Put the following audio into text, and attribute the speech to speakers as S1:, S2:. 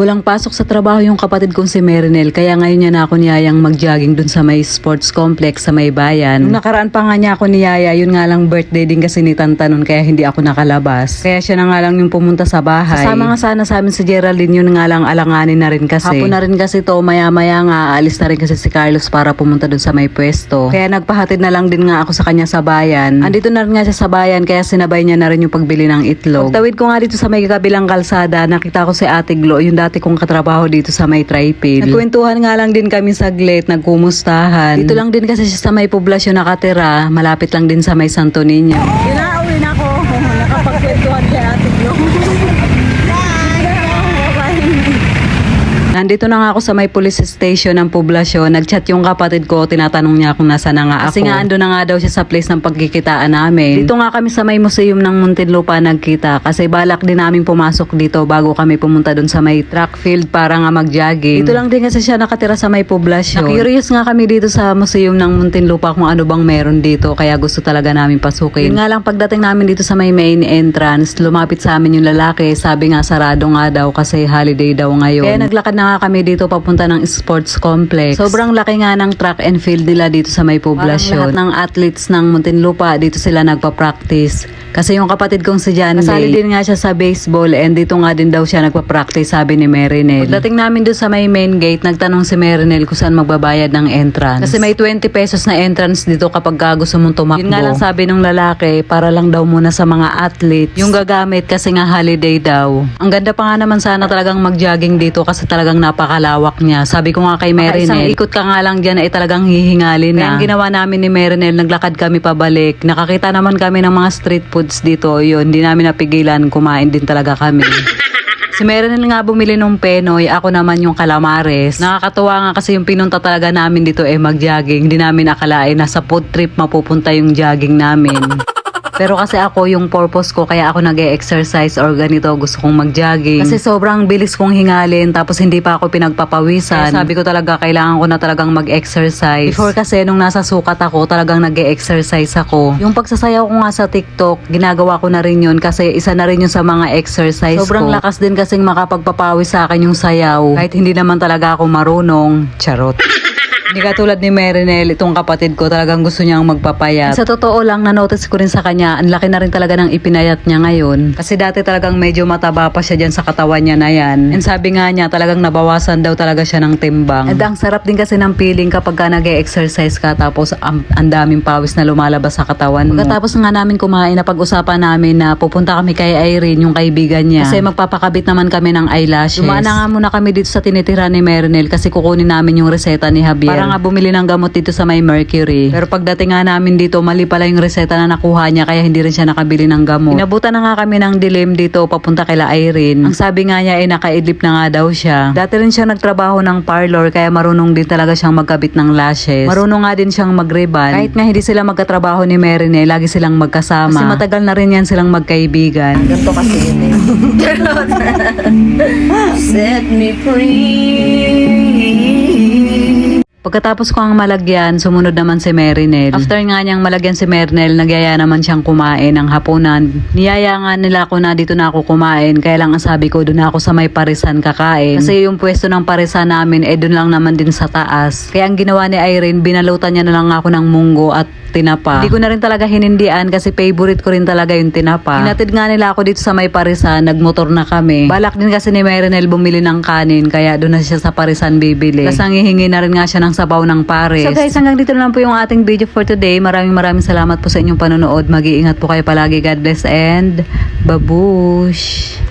S1: Walang pasok sa trabaho yung kapatid kong si Merinel kaya ngayon niya na ako niyayang mag-jogging dun sa may sports complex sa may bayan. Nung nakaraan pa nga niya ako niyaya, yun nga lang birthday din kasi ni Tanta nun kaya hindi ako nakalabas. Kaya siya na nga lang yung pumunta sa bahay. Kasama nga sana sa amin si Geraldine yun nga lang alanganin na rin kasi. Hapon na rin kasi to maya maya nga aalis na rin kasi si Carlos para pumunta dun sa may pwesto. Kaya nagpahatid na lang din nga ako sa kanya sa bayan. Andito na rin nga siya sa bayan kaya sinabay niya na rin yung pagbili ng itlog. Pagtawid ko nga dito sa may kabilang kalsada, nakita ko si Ate Glo, yung dati kong katrabaho dito sa may tripod. Nagkwentuhan nga lang din kami saglit, nagkumustahan. Dito lang din kasi sa may poblasyon nakatira, malapit lang din sa may Santo Niño. Ginauwi na ako, nakapagkwentuhan kay Ate Glo. Nandito na nga ako sa may police station ng poblasyon. Nagchat yung kapatid ko, tinatanong niya kung nasa na nga ako. Kasi nga ando na nga daw siya sa place ng pagkikitaan namin. Dito nga kami sa may museum ng Muntinlupa nagkita kasi balak din namin pumasok dito bago kami pumunta dun sa may track field para nga mag-jogging. Dito lang din kasi siya nakatira sa may poblasyon. Na-curious nga kami dito sa museum ng Muntinlupa kung ano bang meron dito kaya gusto talaga namin pasukin. Yun nga lang pagdating namin dito sa may main entrance, lumapit sa amin yung lalaki. Sabi nga sarado nga daw kasi holiday daw ngayon. Kaya naglakad na nga kami dito papunta ng sports complex. Sobrang laki nga ng track and field nila dito sa may poblasyon. Parang lahat ng athletes ng Muntinlupa dito sila nagpa-practice. Kasi yung kapatid kong si John Kasali din nga siya sa baseball and dito nga din daw siya nagpa-practice sabi ni Merinel. Pagdating namin doon sa may main gate, nagtanong si Merinel kung saan magbabayad ng entrance. Kasi may 20 pesos na entrance dito kapag ka gusto mong tumakbo. Yun nga lang sabi ng lalaki, para lang daw muna sa mga athletes. Yung gagamit kasi nga holiday daw. Ang ganda pa nga naman sana talagang mag-jogging dito kasi talagang napakalawak niya. Sabi ko nga kay Merinel, isang ikot ka nga lang dyan ay talagang hihingalin na. Kaya ginawa namin ni Merinel, naglakad kami pabalik. Nakakita naman kami ng mga street foods dito. Yun, hindi namin napigilan. Kumain din talaga kami. Si Merenel nga bumili nung penoy, ako naman yung calamares. Nakakatuwa nga kasi yung pinunta talaga namin dito eh mag-jogging. Hindi namin akalain na sa food trip mapupunta yung jogging namin. Pero kasi ako, yung purpose ko, kaya ako nag exercise or ganito, gusto kong mag-jogging. Kasi sobrang bilis kong hingalin, tapos hindi pa ako pinagpapawisan. Kaya sabi ko talaga, kailangan ko na talagang mag-exercise. Before kasi, nung nasa sukat ako, talagang nag exercise ako. Yung pagsasayaw ko nga sa TikTok, ginagawa ko na rin yun kasi isa na rin yun sa mga exercise Sobrang ko. lakas din kasing makapagpapawi sa akin yung sayaw. Kahit hindi naman talaga ako marunong. Charot. Hindi katulad ni Merinel, itong kapatid ko, talagang gusto niyang magpapayat. Sa totoo lang, na-notice ko rin sa kanya, ang laki na rin talaga ng ipinayat niya ngayon. Kasi dati talagang medyo mataba pa siya dyan sa katawan niya na yan. And sabi nga niya, talagang nabawasan daw talaga siya ng timbang. And ang sarap din kasi ng feeling kapag ka nag exercise ka, tapos ang, ang daming pawis na lumalabas sa katawan mo. Pagkatapos nga namin kumain, na pag-usapan namin na pupunta kami kay Irene, yung kaibigan niya. Kasi magpapakabit naman kami ng eyelashes. Dumaan na nga muna kami dito sa tinitira ni Merinel kasi kukunin namin yung reseta ni Javier. Para nga bumili ng gamot dito sa may Mercury. Pero pagdating nga namin dito, mali pala yung reseta na nakuha niya kaya hindi rin siya nakabili ng gamot. Inabutan na nga kami ng dilim dito papunta kila Irene. Ang sabi nga niya ay nakaidlip na nga daw siya. Dati rin siya nagtrabaho ng parlor kaya marunong din talaga siyang magkabit ng lashes. Marunong nga din siyang mag-ribbon. Kahit nga hindi sila magkatrabaho ni Merine, lagi silang magkasama. Kasi matagal na rin yan silang magkaibigan.
S2: Ganito kasi yun eh. Set me free.
S1: Pagkatapos ko ang malagyan, sumunod naman si Merinel. After nga niyang malagyan si Merinel, nagyaya naman siyang kumain ng hapunan. Niyaya nga nila ako na dito na ako kumain, kaya lang ang sabi ko doon ako sa may parisan kakain. Kasi yung pwesto ng parisan namin, eh doon lang naman din sa taas. Kaya ang ginawa ni Irene, binalutan niya na lang ako ng munggo at tinapa. Hindi ko na rin talaga hinindian kasi favorite ko rin talaga yung tinapa. Hinatid nga nila ako dito sa may parisan, nagmotor na kami. Balak din kasi ni Merinel bumili ng kanin, kaya doon na siya sa parisan bibili. Tapos ang hihingi na rin nga siya ng sabaw ng pares. So guys, hanggang dito lang po yung ating video for today. Maraming maraming salamat po sa inyong panonood. Mag-iingat po kayo palagi. God bless and babush!